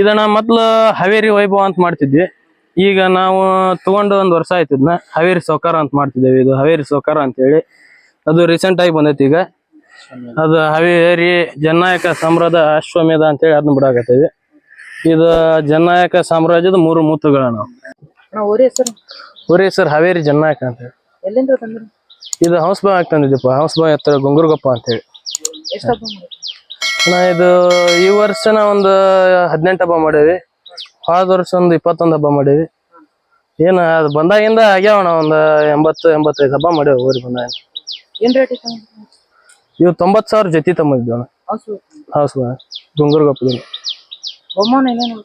ಇದನ್ನ ಮೊದ್ಲು ಹಾವೇರಿ ವೈಭವ ಅಂತ ಮಾಡ್ತಿದ್ವಿ. ಈಗ ನಾವು ತಗೊಂಡು ಒಂದ್ ವರ್ಷ ಆಯ್ತಿದ್ನ ಹಾವೇರಿ ಸೌಕಾರ ಅಂತ ಮಾಡ್ತಿದ್ದೇವೆ. ಇದು ಹಾವೇರಿ ಸೌಕಾರ ಅಂತ ಹೇಳಿ ಅದು ರೀಸೆಂಟ್ ಆಗಿ ಬಂದೈತಿ ಈಗ. ಅದು ಹಾವೇರಿ ಜನನಾಯಕ ಸಾಮ್ರಾಜ್ಯದ ಅಶ್ವಮೇಧ ಅಂತ ಹೇಳಿ ಅದನ್ನ ಬಿಡಾಕತ್ತೇವಿ. ಇದು ಜನನಾಯಕ ಸಾಮ್ರಾಜ್ಯದ ಮೂರು ಮೂತುಗಳ ನಾವು. ಊರಿ ಹೆಸರು? ಹೆಸರು ಹಾವೇರಿ ಜನನಾಯಕ ಅಂತ ಹೇಳಿ ಇದು ಹೌಸ್ ಹಂಸಬಾ ತಂದಿದ್ದೀಪ ಹೌಸ್ಬಾಯ್ ಎತ್ತರ ಗುಂಗುರ್ಗಪ್ಪ ಅಂತ ಹೇಳಿ ನಾ ಇದು ಈ ವರ್ಷ ನಾ ಒಂದು ಹದಿನೆಂಟು ಹಬ್ಬ ಮಾಡೇವಿ. ಹೋದ ವರ್ಷ ಒಂದು ಇಪ್ಪತ್ತೊಂದು ಹಬ್ಬ ಮಾಡೇವಿ. ಏನ ಅದು ಬಂದಾಗಿಂದ ಆಗ್ಯಾವಣ ಒಂದು ಎಂಬತ್ತು ಎಂಬತ್ತೈದು ಹಬ್ಬ ಮಾಡೇವಿ ಊರಿಗೆ ಬಂದಾಗ ಏನ್ ರೇಟ್ ಇತ್ತು ಇವು ತೊಂಬತ್ತು ಸಾವಿರ ಜೊತೆ ತಮ್ಮಿದ್ವಿ ಹೌಸ್ ಗುಂಗುರ್ಗಪ್ಪದಲ್ಲಿ ಬಹುಮಾನ ಏನೇನು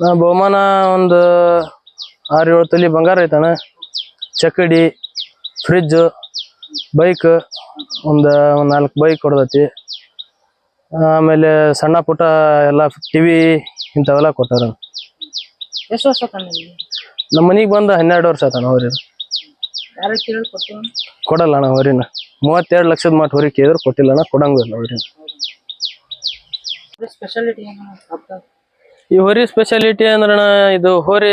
ನಾ ಬಹುಮಾನ ಒಂದು ಆರು ಏಳು ತೊಲಿ ಬಂಗಾರ ಐತಣ್ಣ ಚಕ್ಕಡಿ ಫ್ರಿಜ್ ಬೈಕ್ ಒಂದು ಒಂದು ನಾಲ್ಕು ಬೈಕ್ ಕೊಡ್ತೈತಿ. ಆಮೇಲೆ ಸಣ್ಣ ಪುಟ್ಟ ಎಲ್ಲ ಟಿವಿ ಇಂಥವೆಲ್ಲ ಕೊಟ್ಟಾರ ಎಷ್ಟು ವರ್ಷ ನಮ್ಮ ಮನೆಗೆ ಬಂದು ಹನ್ನೆರಡು ವರ್ಷ ಆತನ ಅವ್ರಿ. ಕೊಡಲ್ಲ ಅಣ್ಣ ಹೊರಿನ ಮೂವತ್ತೆರಡು ಲಕ್ಷದ ಮಾತು ಹೊರಿ ಕೇಳಿದ್ರು ಕೊಟ್ಟಿಲ್ಲ ಅಣ್ಣ ಕೊಡಂಗಿಲ್ಲ ಹೊರಿನ ಈ ಹೊರಿ ಸ್ಪೆಷಾಲಿಟಿ ಅಂದ್ರಣ ಇದು ಹೋರಿ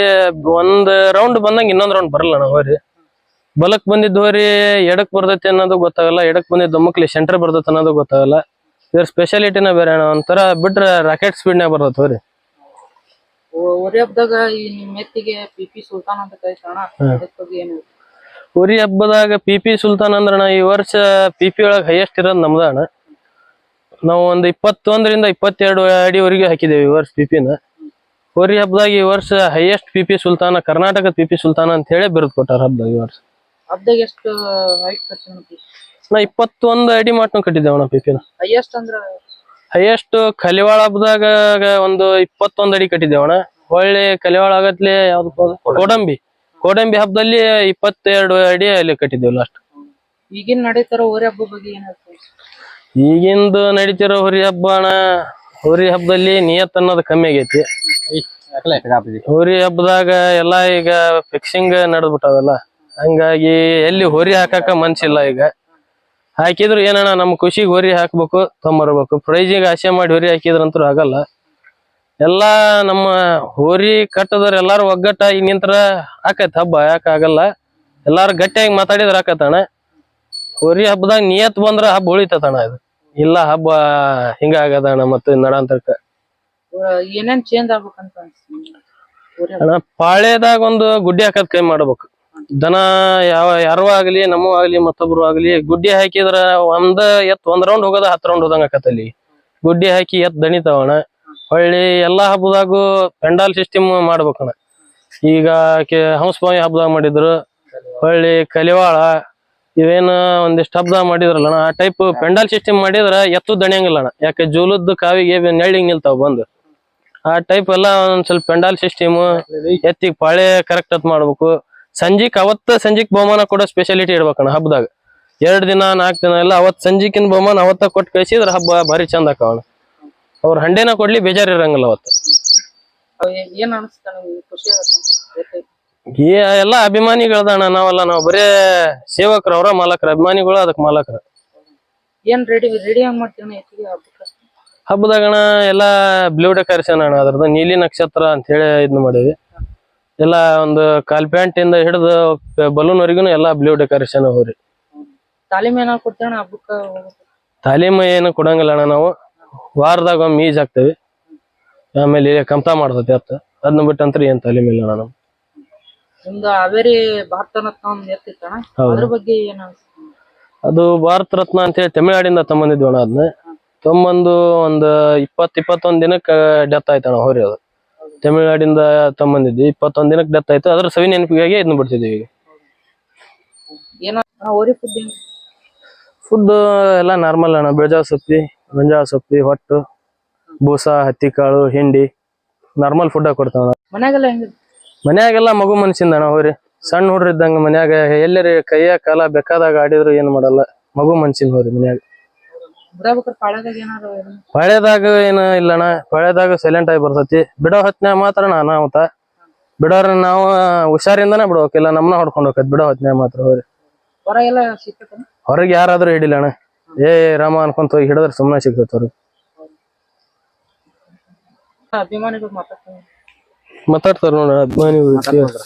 ಒಂದ್ ರೌಂಡ್ ಬಂದಂಗ ಇನ್ನೊಂದ್ ರೌಂಡ್ ಬರಲ್ಲ ಅಣ್ಣ ಹೋರಿ. ಬಲಕ್ ಬಂದಿದ್ದು ಹೋರಿ ಎಡಕ್ ಬರ್ತೈತಿ ಅನ್ನೋದು ಗೊತ್ತಾಗಲ್ಲ ಎಡಕ್ ಬಂದಿದ್ದು ಮಕ್ಳಿ ಸೆಂಟರ್ ಬರ್ತೈತಿ ಅನ್ನೋದು ಗೊತ್ತಾಗಲ್ಲ. ಇದ್ರ ಸ್ಪೆಷಾಲಿಟಿನ ಬೇರೆ ಅಣ್ಣ ಒಂಥರ ಬಿಟ್ರೆ ರಾಕೆಟ್ ಸ್ಪೀಡ್ನಾಗ ಬರ್ತೈತೆ ತೋರಿ ಉರಿ ಹಬ್ಬದಾಗ ಈ ಪಿ ಪಿ ಸುಲ್ತಾನ್ ಅಂತ ಏನು? ಹೋರಿ ಹಬ್ಬದಾಗ ಪಿ ಪಿ ಸುಲ್ತಾನ್ ಅಂದ್ರಣ ಈ ವರ್ಷ ಪಿ ಪಿ ಒಳಗ್ ಹೈಯೆಸ್ಟ್ ಇರೋದು ನಮ್ದ ಅಣ್ಣ. ನಾವು ಒಂದು ಇಪ್ಪತ್ತೊಂದರಿಂದ ಇಪ್ಪತ್ತೆರಡು ಅಡಿವರೆಗೆ ಹಾಕಿದ್ದೇವೆ ಈ ವರ್ಷ ಪಿ ಪಿನ ಹೋರಿ ಹಬ್ಬದಾಗ ಈ ವರ್ಷ ಹೈಯೆಸ್ಟ್ ಪಿ ಪಿ ಸುಲ್ತಾನ ಕರ್ನಾಟಕದ ಪಿ ಪಿ ಸುಲ್ತಾನ ಅಂತ ಹೇಳಿ ಬಿರುದು ಕೊಟ್ಟಾರ ಹಬ್ಬದಾಗ ಈ ವರ್ಷ. ಹಬ್ಬದಾಗ ಎಷ್ಟು ಹೈಟ್ ನಾ ಇಪ್ಪತ್ತೊಂದು ಅಡಿ ಮಾಡ್ಕೊಂಡು ಕಟ್ಟಿದ್ದೇವಣ ಪಿಪಿನ ಹೈಯೆಸ್ಟ್ ಅಂದ್ರ ಹೈಯೆಸ್ಟ್ ಕಲಿವಾಳ ಹಬ್ಬದಾಗ ಒಂದು ಇಪ್ಪತ್ತೊಂದು ಅಡಿ ಕಟ್ಟಿದ್ದೇವಣ ಹೊಳ್ಳಿ ಕಲಿವಾಳ ಆಗತ್ಲೆ ಯಾವ್ದು ಕೋಡಂಬಿ. ಕೋಡಂಬಿ ಹಬ್ಬದಲ್ಲಿ ಇಪ್ಪತ್ತೆರಡು ಅಡಿ ಅಲ್ಲಿ ಕಟ್ಟಿದ್ದೇವೆ ಲಾಸ್ಟ್ ಈಗಿನ ನಡೀತಾರ ಹೋರಿ ಹಬ್ಬ ಬಗ್ಗೆ ಏನ್ ಈಗಿಂದ ಈಗಿಂದು ನಡೀತಿರೋ ಹೋರಿ ಹಬ್ಬ ಅಣ್ಣ ಹುರಿ ಹಬ್ಬದಲ್ಲಿ ನಿಯತ್ ಅನ್ನೋದು ಕಮ್ಮಿ ಆಗೈತಿ. ಹೋರಿ ಹಬ್ಬದಾಗ ಎಲ್ಲಾ ಈಗ ಫಿಕ್ಸಿಂಗ್ ನಡೆದ್ಬಿಟ್ಟಾವೆಲ್ಲ ಹಂಗಾಗಿ ಎಲ್ಲಿ ಹೋರಿ ಹಾಕಾಕ ಮನ್ಸಿಲ್ಲ ಈಗ. ಹಾಕಿದ್ರು ಏನಣ್ಣ ನಮ್ ಖುಷಿಗೆ ಹೊರಿ ಹಾಕ್ಬೇಕು ತೊಂಬರ್ಬೇಕು. ಪ್ರೈಜಿಗೆ ಆಸೆ ಮಾಡಿ ಹೊರಿ ಹಾಕಿದ್ರಂತೂ ಆಗಲ್ಲ. ಎಲ್ಲಾ ನಮ್ಮ ಹೋರಿ ಕಟ್ಟದವ್ರ ಎಲ್ಲಾರು ಒಗ್ಗಟ್ಟಾಗಿ ನಿಂತ್ರ ಆಕೈತ್ ಹಬ್ಬ ಯಾಕ ಆಗಲ್ಲ. ಎಲ್ಲಾರು ಗಟ್ಟಿಯಾಗಿ ಮಾತಾಡಿದ್ರ ಆಕತ್ತಣ್ಣ ಹೋರಿ ಹಬ್ಬದಾಗ ನಿಯತ್ ಬಂದ್ರ ಹಬ್ಬ ಉಳಿತತಣ್ಣ ಇದು. ಇಲ್ಲ ಹಬ್ಬ ಹಿಂಗ ಆಗದಣ್ಣ ಮತ್ತೆ ನಡಾಂತರಕ್ಕ. ಏನೇನ್ ಚೇಂಜ್ ಆಗ್ಬೇಕಂತ ಅಣ್ಣ ಪಾಳ್ಯದಾಗ ಒಂದು ಗುಡ್ಡಿ ಹಾಕದ್ ಕೈ ಮಾಡ್ಬೇಕು. ದನ ಯಾವ ಯಾರು ಆಗ್ಲಿ, ನಮ್ಮೂ ಆಗ್ಲಿ, ಮತ್ತೊಬ್ರು ಆಗ್ಲಿ, ಗುಡ್ಡಿ ಹಾಕಿದ್ರ ಒಂದ್ ಎತ್, ಒಂದ್ ರೌಂಡ್ ಹೋಗೋದ ಹತ್ ರೌಂಡ್ ಹೋದಂಗ ಆಕತ್ತಲ್ಲಿ ಗುಡ್ಡಿ ಹಾಕಿ ಎತ್ ದಣಿತಾವಣ ಹೊಳ್ಳಿ ಎಲ್ಲಾ ಹಬ್ಬದಾಗೂ ಪೆಂಡಾಲ್ ಸಿಸ್ಟಮ್ ಮಾಡ್ಬೇಕಣ ಈಗ ಹಂಸ ಹಂಸಪಾಯಿ ಹಬ್ಬದಾಗ ಮಾಡಿದ್ರು, ಹೊಳ್ಳಿ ಕಲಿವಾಳ, ಇವೇನ ಒಂದಿಷ್ಟು ಹಬ್ಬದಾಗ ಮಾಡಿದ್ರಲ್ಲ ಆ ಟೈಪ್ ಪೆಂಡಾಲ್ ಸಿಸ್ಟಮ್ ಮಾಡಿದ್ರ ಎತ್ತು ದಣಿಯಂಗಿಲ್ಲ ಅಣ್ಣ ಯಾಕೆ ಜೂಲದ್ದು ಕಾವಿಗೆ ನೆಳ್ಳಿಂಗ್ ನಿಲ್ತಾವ ಬಂದು. ಆ ಟೈಪ್ ಎಲ್ಲ ಒಂದ್ ಸ್ವಲ್ಪ ಪೆಂಡಾಲ್ ಸಿಸ್ಟಮ್ ಎತ್ತಿಗೆ ಪಾಳೆ ಕರೆಕ್ಟ್ ಅತ್ ಮಾಡ್ಬೇಕು. ಸಂಜಿಕ್ ಅವತ್ತ ಸಂಜಿಕ್ ಬಹುಮಾನ ಕೊಡೋ ಸ್ಪೆಷಾಲಿಟಿ ಇಡ್ಬೇಕಣ್ಣ ಹಬ್ಬದಾಗ. ಎರಡ್ ದಿನ ನಾಲ್ಕು ದಿನ ಎಲ್ಲ ಅವತ್ ಸಂಜಿಕಿನ ಬಹುಮಾನ ಅವತ್ತ ಕೊಟ್ಟು ಕಳಿಸಿದ್ರ ಹಬ್ಬ ಭಾರಿ ಚಂದ ಆಕಾವಣ ಅವ್ರ ಹಂಡೆನ ಕೊಡ್ಲಿ ಬೇಜಾರ್ ಇರಂಗಿಲ್ಲ ಅವತ್ತ ಏ- ಎಲ್ಲ ಅಭಿಮಾನಿಗಳದಣ್ಣ ನಾವೆಲ್ಲ ನಾವು ಬರೇ ಸೇವಕರು ಅವರ ಮಾಲಕರ ಅಭಿಮಾನಿಗಳು ಅದಕ್ಕೆ ಮಾಲಕರ. ಏನ್ ರೆಡಿ ರೆಡಿ ಹೆಂಗ್ ಮಾಡ್ತೀವಿ ಹಬ್ಬದಾಗಣ ಎಲ್ಲ ಬ್ಲೂ ಡೆಕೋರೇಷನ್ ಅಣ್ಣ ಅದ್ರದ್ದು ನೀಲಿ ನಕ್ಷತ್ರ ಅಂತ ಹೇಳಿ ಇದನ್ನ ಮಾಡೇವಿ ಎಲ್ಲ ಒಂದು ಕಾಲ್ ಪ್ಯಾಂಟ್ ಇಂದ ಹಿಡಿದು ಬಲೂನ್ ವರೆಗೂ ಎಲ್ಲ ಬ್ಲೂ ಡೆಕೋರೇಷನ್ ಹೋರಿ ತಾಲೀಮ್ ಏನಾದ್ರು ಕೊಡ್ತೇವೆ ಹಬ್ಬಕ್ಕೆ? ತಾಲೀಮ್ ಏನು ಕೊಡಂಗಿಲ್ಲ ಅಣ್ಣ ನಾವು. ವಾರದಾಗ ಒಮ್ಮೆ ಈಜ್ ಹಾಕ್ತೇವಿ ಆಮೇಲೆ ಕಮ್ತಾ ಮಾಡ್ತೈತಿ ಅತ್ತ ಅದನ್ನ ಬಿಟ್ಟಂತ್ರ ಏನ್ ತಾಲೀಮ್ ಇಲ್ಲ ಅಣ್ಣ ನಮ್ಗೆ. ನಿಮ್ದು ಹಾವೇರಿ ಭಾರತ ರತ್ನ ಒಂದ್ ಎತ್ತಿತ್ತಣ ಹೌದು. ಅದ್ರ ಬಗ್ಗೆ ಏನ್ ಅದು ಭಾರತ ರತ್ನ ಅಂತ ಹೇಳಿ ತಮಿಳ್ನಾಡಿಂದ ತಮ್ಮಂದಿದ್ವಿ ಅಣ್ಣ ಅದನ್ನ ತಮ್ಮಂದು ಒಂದ್ ಇಪ್ಪತ್ ಇಪ್ಪತ್ತೊಂದ್ ದಿನಕ್ಕೆ ಡೆತ್ ಆಯ್ತಣ್ಣ ಹೋರಿ ಅದು. ತಮಿಳ್ನಾಡಿಂದ ತಗೊಂಬಂದಿದ್ವಿ ಇಪ್ಪತ್ತೊಂದ್ ದಿನಕ್ಕೆ ಡೆತ್ ಆಯ್ತು. ಅದ್ರ ಸವಿ ನೆನಪಿಗಾಗಿ ಇದನ್ನ ಬಿಡ್ತಿದ್ವಿ ಏನೋ ಓರಿ ಫುಡ್ ಫುಡ್ ಎಲ್ಲ ನಾರ್ಮಲ್ ಅಣ್ಣ. ಬೆಳಜಾವ ಸೊಪ್ಪಿ ಗೊಂಜಾಳ ಸೊಪ್ಪಿ ಹೊಟ್ಟು ಬೂಸ ಹತ್ತಿ ಕಾಳು ಹಿಂಡಿ ನಾರ್ಮಲ್ ಫುಡ್ ಕೊಡ್ತಾವ ಮನ್ಯಾಗೆಲ್ಲ ಹೆಂಗ ಮನ್ಯಾಗೆಲ್ಲ ಮಗು ಮನ್ಸಿಂದ ಅಣ್ಣ ಹೋರಿ ಸಣ್ಣ ಹುಡ್ರಿದ್ದಂಗ ಮನ್ಯಾಗ ಎಲ್ಲರಿ ಕೈಯ ಕಾಲ ಬೇಕಾದಾಗ ಆಡಿದ್ರು ಏನ್ ಮಾಡಲ್ಲ. ಮಗು ಮನ್ಸಿನ ಹೋರಿ ಮನ್ಯಾಗ. ಪಳೆದಾಗ ಏನ ಇಲ್ಲಣ್ಣ ಪಳೆದಾಗ ಸೈಲೆಂಟ್ ಆಗಿ ಬರ್ತೈತಿ. ಬಿಡೋ ಹೊತ್ನ್ಯಾಗ ಮಾತ್ರ ಅನಾಹುತ ಬಿಡೋರ ನಾವು ಹುಷಾರಿಂದನೇ ಬಿಡ್ಬೇಕಿಲ್ಲ ನಮ್ನ ಹೊಡ್ಕೊಂಡು ಹೋಗತ್ ಬಿಡೋ ಹೊತ್ನ್ಯಾಗ ಮಾತ್ರ ಹೋರಿ ಹೊರಗೆ ಯಾರಾದ್ರೂ ಹಿಡಿಲ್ಲ ಅಣ್ಣ ಏ ರಾಮ ಅನ್ಕೊಂತ ಹೋಗಿ ಹಿಡಿದ್ರೆ ಸುಮ್ಮನೆ ಸಿಗ್ತೈತಿ ಅವ್ರಿಗೆ ಮಾತಾಡ್ತಾರೆ. ನೋಡ ಅಭಿಮಾನಿಗಳು.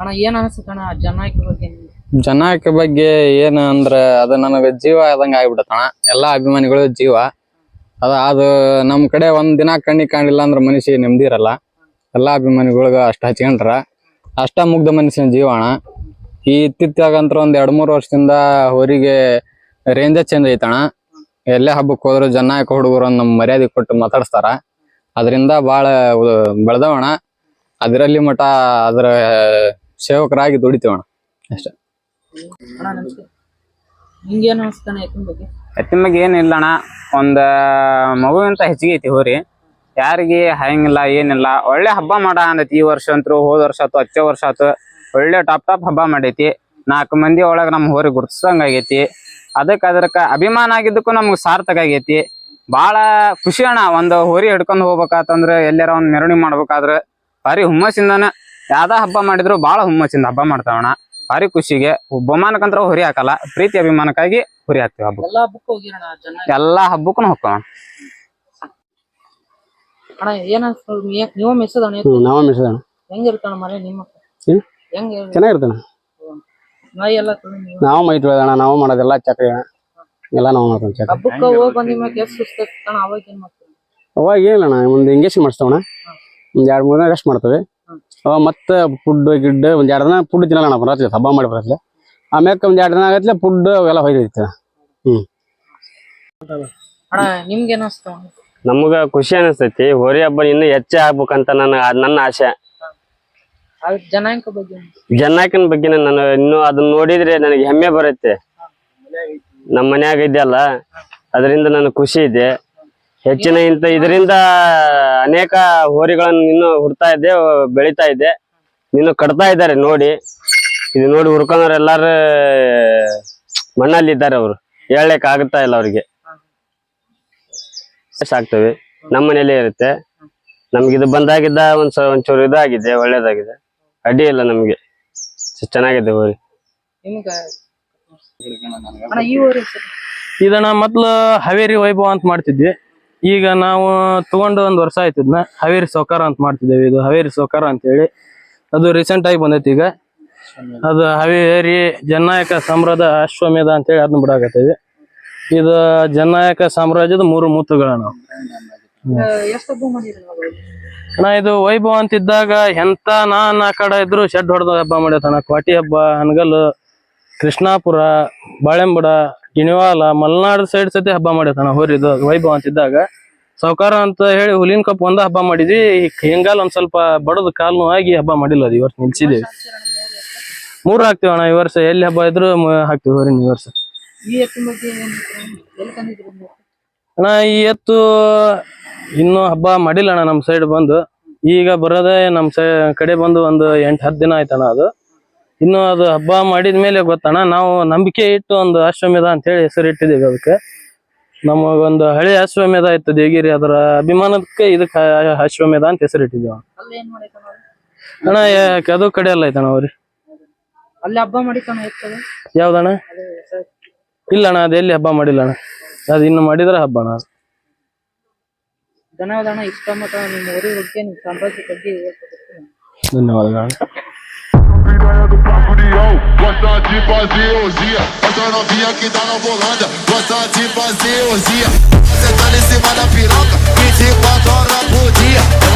ಅಣ್ಣ ಏನ್ ಅನ್ಸುತ್ತಣ್ಣ ಜನ ಬಗ್ಗೆ? ಜನಕ್ಕೆ ಬಗ್ಗೆ ಏನ್ ಅಂದ್ರ ಅದ ನನಗ ಜೀವ ಆದಂಗ ಆಗ್ಬಿಡತಣ ಎಲ್ಲಾ ಅಭಿಮಾನಿಗಳು ಜೀವ. ಅದ, ಅದು ನಮ್ ಕಡೆ ಒಂದ್ ದಿನ ಕಣ್ಣಿ ಕಾಣಿಲ್ಲ ಅಂದ್ರ ಮನುಷ್ಯ ನೆಮ್ಮದಿ ಇರಲ್ಲ. ಎಲ್ಲಾ ಅಭಿಮಾನಿಗಳಿಗ ಅಷ್ಟ ಹಚ್ಕೊಂಡ್ರ. ಅಷ್ಟ ಮುಗ್ಧ ಮನುಷ್ಯನ ಜೀವ ಅಣ್ಣ. ಈ ಇತ್ತಿತ್ತಾಗಂತ್ರ ಒಂದ್ ಎರಡ್ ಮೂರ್ ವರ್ಷದಿಂದ ಹೊರಿಗೆ ರೇಂಜ ಚೇಂಜ್ ಐತಣ ಎಲ್ಲೇ ಹಬ್ಬಕ್ಕೆ ಹೋದ್ರು ಜನಾಯಕ ಹುಡುಗರು ನಮ್ ಮರ್ಯಾದೆ ಕೊಟ್ಟು ಮಾತಾಡ್ಸ್ತಾರ. ಅದರಿಂದ ಬಾಳ ಬೆಳೆದವಣ ಅದರಲ್ಲಿ ಮಠ ಅದ್ರ ಸೇವಕರಾಗಿ ದುಡಿತೀವಣ ಅಷ್ಟೇ. ಅನ್ಸ್ತಾನೆ ಎತ್ತಿನ ಬಗ್ಗೆ? ಏನಿಲ್ಲ ಅಣ್ಣ. ಒಂದ ಮಗುವಿಂತ ಹೆಚ್ಚಿಗೆ ಐತಿ ಹೋರಿ. ಯಾರಿಗೆ ಹಂಗಿಲ್ಲ, ಏನಿಲ್ಲ. ಒಳ್ಳೆ ಹಬ್ಬ ಮಾಡ ಅಂದೈತಿ ಈ ವರ್ಷ ಅಂತೂ, ಹೋದ ವರ್ಷ ಆತು ಹಚ್ಚ ವರ್ಷ ಆತು ಒಳ್ಳೆ ಟಾಪ್ ಟಾಪ್ ಹಬ್ಬ ಮಾಡೈತಿ. ನಾಲ್ಕು ಮಂದಿ ಒಳಗ ನಮ್ಮ ಹೋರಿ ಗುರ್ತಿಸಂಗ ಆಗೈತಿ. ಅದಕ್ಕೆ ಅದಕ್ಕೆ ಅಭಿಮಾನ ಆಗಿದ್ದಕ್ಕೂ ನಮ್ಗೆ ಸಾರ್ಥಕ ಆಗೈತಿ. ಬಾಳ ಖುಷಿ ಅಣ್ಣ, ಒಂದ್ ಹೋರಿ ಹಿಡ್ಕೊಂಡ್ ಹೋಗ್ಬೇಕಾತಂದ್ರ ಎಲ್ಲಾರ ಒಂದ್ ಮೆರವಣಿಗೆ ಮಾಡ್ಬೇಕಾದ್ರೆ, ಭಾರಿ ಹುಮ್ಮಸ್ಸಿಂದನ ಯಾವ್ದ ಹಬ್ಬ ಮಾಡಿದ್ರು ಬಾಳ ಹುಮ್ಮಸ್ಸಿಂದ ಹಬ್ಬ ಮಾಡ್ತಾವಣ್ಣ. ಭಾರಿ ಖುಷಿಗೆ ಬಹುಮಾನಕ್ಕಂತ್ರ ಹುರಿ ಹಾಕಲ್ಲ ಪ್ರೀತಿ ಅಭಿಮಾನಕ್ಕಾಗಿ ಹುರಿ ಹಾಕ್ತಿವಿ ಹಬ್ಬ ಎಲ್ಲಾ ಹಬ್ಬಕ್ಕೂ ಹೋಗಿರಣ ಜನ? ಎಲ್ಲಾ ಹಬ್ಬಕ್ಕೂ ಹೋಗ್ತಾವ? ಚೆನ್ನಾಗಿರ್ತಾನ. ನಾಯಿ ಎಲ್ಲ ತೊಗೊಂಡ್ ನೀವು? ನಾವು ಮೈ ತೊಳೆದಣ ನಾವು ಮಾಡೋದೆಲ್ಲ ಚಕ್ರ ಎಲ್ಲ ನಾವು ಮಾಡ್ತೀವಿ ಅವಾಗ ಏನಿಲ್ಲಣ್ಣ ಒಂದು ಎಂಗೇಜ್ ಮಾಡಿಸ್ತವಣ ಒಂದ್ ಎರಡ್ ಮೂರ್ ದಿನ ರೆಸ್ಟ್ ಮಾಡ್ತೇವೆ. ಮತ್ತೆ ಫುಡ್ ಗಿಡ್ ಒಂದ್ ಎರಡ್ ದಿನ ಫುಡ್ ತಿನ್ನಲ್ಲ ಬರತ್ಲೆ ಹಬ್ಬ ಮಾಡಿ ಬರತ್ಲೆ ಆಮ್ಯಾಕ ಒಂದ್ ಎರಡ್ ದಿನ ಆಗತ್ಲೆ ಫುಡ್ ಅವೆಲ್ಲ ಹೊಯ್ದಿರ್ತೇವೆ ಹ್ಮ್. ಅಣ್ಣ ನಿಮ್ಗೆ ಖುಷಿ ಅನಿಸ್ತೈತಿ ಹೋರಿ ಹಬ್ಬ ಇನ್ನು ಹೆಚ್ಚೆ ಆಗ್ಬೇಕಂತ ನನ್ನ ನನ್ನ ಆಸೆ. ಜನಾಂಕ? ಬಗ್ಗೆ ನಾನು ಇನ್ನು ಅದನ್ನ ನೋಡಿದ್ರೆ ನನಗೆ ಹೆಮ್ಮೆ ಬರುತ್ತೆ. ನಮ್ಮ ಮನ್ಯಾಗ ಇದೆಯಲ್ಲ ಅದರಿಂದ ನನಗೆ ಖುಷಿ ಇದೆ. ಹೆಚ್ಚಿನ ಇಂತ ಇದರಿಂದ ಅನೇಕ ಹೋರಿಗಳನ್ನು ಇನ್ನು ಹುಡ್ತಾ ಇದ್ದೆ ಬೆಳಿತಾ ಇದೆ ಇನ್ನು ಕಟ್ತಾ ಇದ್ದಾರೆ ನೋಡಿ. ಇದು ನೋಡಿ ಹುರ್ಕೊಂಡ್ರೆ ಎಲ್ಲಾರು ಮಣ್ಣಲ್ಲಿ ಇದ್ದಾರೆ ಅವರು. ಹೇಳಕ್ ಆಗುತ್ತಾ ಇಲ್ಲ ಅವ್ರಿಗೆ. ಸಾಕ್ತೇವೆ ನಮ್ಮ ಮನೇಲೆ ಇರುತ್ತೆ. ನಮ್ಗೆ ಇದು ಬಂದಾಗಿದ್ದ ಒಂದ್ ಒಂಚೂರು ಇದಾಗಿದೆ ಒಳ್ಳೇದಾಗಿದೆ. ಅಡ್ಡಿ ಇಲ್ಲ ನಮ್ಗೆ. ಚೆನ್ನಾಗಿದೆ ಹೋರಿ. ನಿಮ್ಗ? ಅಣ್ಣ ಈ ಊರ ಇದನ್ನ ಮೊದ್ಲು ಹಾವೇರಿ ವೈಭವ ಅಂತ ಮಾಡ್ತಿದ್ವಿ. ಈಗ ನಾವು ತಗೊಂಡು ಒಂದ್ ವರ್ಷ ಆಯ್ತು ಇದನ್ನ ಹಾವೇರಿ ಸೌಕಾರ ಅಂತ ಮಾಡ್ತಿದ್ದೇವೆ. ಇದು ಹಾವೇರಿ ಸೌಕಾರ ಅಂತ ಹೇಳಿ. ಅದು ರೀಸೆಂಟ್ ಆಗಿ ಬಂದೈತಿ ಈಗ. ಅದು ಹಾವೇರಿ ಜನನಾಯಕ ಸಾಮ್ರಾಜ್ಯ ಅಶ್ವಮೇಧ ಅಂತ ಹೇಳಿ ಅದನ್ನ ಬಿಡಾಕತ್ತೇವೆ. ಇದು ಜನನಾಯಕ ಸಾಮ್ರಾಜ್ಯದ ಮೂರು ಮೂತುಗಳ ನಾವು. ಅಣ್ಣ ಇದು ವೈಭವ ಅಂತ ಇದ್ದಾಗ ಎಂತ ನಾನ್ ಆ ಕಡೆ ಇದ್ರು ಶೆಡ್ ಹೊಡೆದ ಹಬ್ಬ ಮಾಡ್ಯತಣ ಕ್ವಾಟಿ ಹಬ್ಬ ಹನಗಲ್ ಕೃಷ್ಣಾಪುರ ಬಾಳೆಂಬುಡ ಗಿಣಿವಾಲ ಮಲ್ನಾಡ್ ಸೈಡ್ ಸತಿ ಹಬ್ಬ ಮಾಡೈತಣ್ಣ ಹೋರಿದು ವೈಭವ ಅಂತಿದ್ದಾಗ ಸಾವ್ಕಾರ ಅಂತ ಹೇಳಿ ಹುಲಿನ ಕಪ್ ಒಂದ ಹಬ್ಬ ಮಾಡಿದ್ವಿ. ಹಿಂಗಾಲ್ ಒಂದ್ ಸ್ವಲ್ಪ ಬಡದ್ ಕಾಲು ಆಗಿ ಹಬ್ಬ ಮಾಡಿಲ್ಲ ಅದು ಈ ವರ್ಷ ನಿಲ್ಸಿದೇವಿ. ಮೂರ್ ಹಾಕ್ತಿವಿ ಅಣ್ಣ ಈ ವರ್ಷ. ಎಲ್ಲಿ ಹಬ್ಬ ಇದ್ರು ಹಾಕ್ತಿವಿ ಹೋರಿ ಈ ವರ್ಷ? ಅಣ್ಣ ಈ ಎತ್ತು ಇನ್ನು ಹಬ್ಬ ಮಾಡಿಲ್ಲ ಅಣ್ಣ ನಮ್ ಸೈಡ್ ಬಂದು. ಈಗ ಬರೋದೇ ನಮ್ ಸೈ ಕಡೆ ಬಂದು ಒಂದು ಎಂಟ್ ಹತ್ತು ದಿನ ಆಯ್ತಣ್ಣ ಅದು. ಇನ್ನು ಅದು ಹಬ್ಬ ಮಾಡಿದ ಮೇಲೆ ಗೊತ್ತಣ್ಣ ನಾವು ನಂಬಿಕೆ ಇಟ್ಟು ಒಂದು ಅಶ್ವಮೇಧ ಅಂತ ಹೇಳಿ ಹೆಸರು ಇಟ್ಟಿದ್ದೀವಿ ಅದಕ್ಕೆ. ನಮಗೊಂದು ಹಳೆ ಅಶ್ವಮೇಧ ಇತ್ತು ದೇಗಿರಿ ಅದರ ಅಭಿಮಾನಕ್ಕೆ ಇದಕ್ಕೆ ಅಶ್ವಮೇಧ ಅಂತ ಹೆಸರು ಇಟ್ಟಿದ್ದೀವಿ ಅಲ್ಲಿ ಏನ್ ಮಾಡಿತಾನ ಅಣ್ಣ ಯಾಕೆ ಅದು ಕಡೆ ಎಲ್ಲ ಐತಣ್ಣ ಅವ್ರಿ? ಅಲ್ಲಿ ಹಬ್ಬ ಮಾಡಿ ಯಾವ್ದಣ್ಣ? ಇಲ್ಲ ಅಣ್ಣ ಅದು ಎಲ್ಲಿ ಹಬ್ಬ ಮಾಡಿಲ್ಲ ಅಣ್ಣ ಅದು ಇನ್ನು ಮಾಡಿದ್ರೆ ಹಬ್ಬ ಅಣ್ಣ. ಧನ್ಯವಾದ ಅಣ್ಣ ಇಷ್ಟ ಮಟ್ಟ ನಿಮ್ಮ ಊರಿಗೆ ಹೋಗಿ ನಿಮ್ಮ ಸಾಮ್ರಾಜ್ಯ ಬಗ್ಗೆ piranha do Pacurião Gosta de fazer orgia. Essa novinha que tá na volanda Gosta de fazer orgia. Você tá em cima da piroca 24 horas por dia.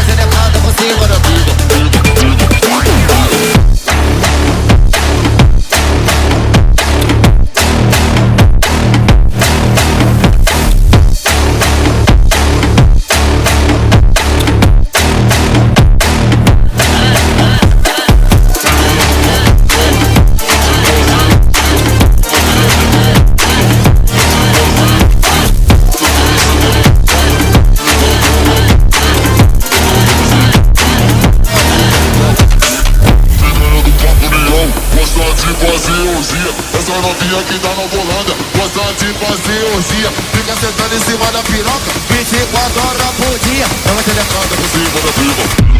adoro a podia. Ela telefona do vivo.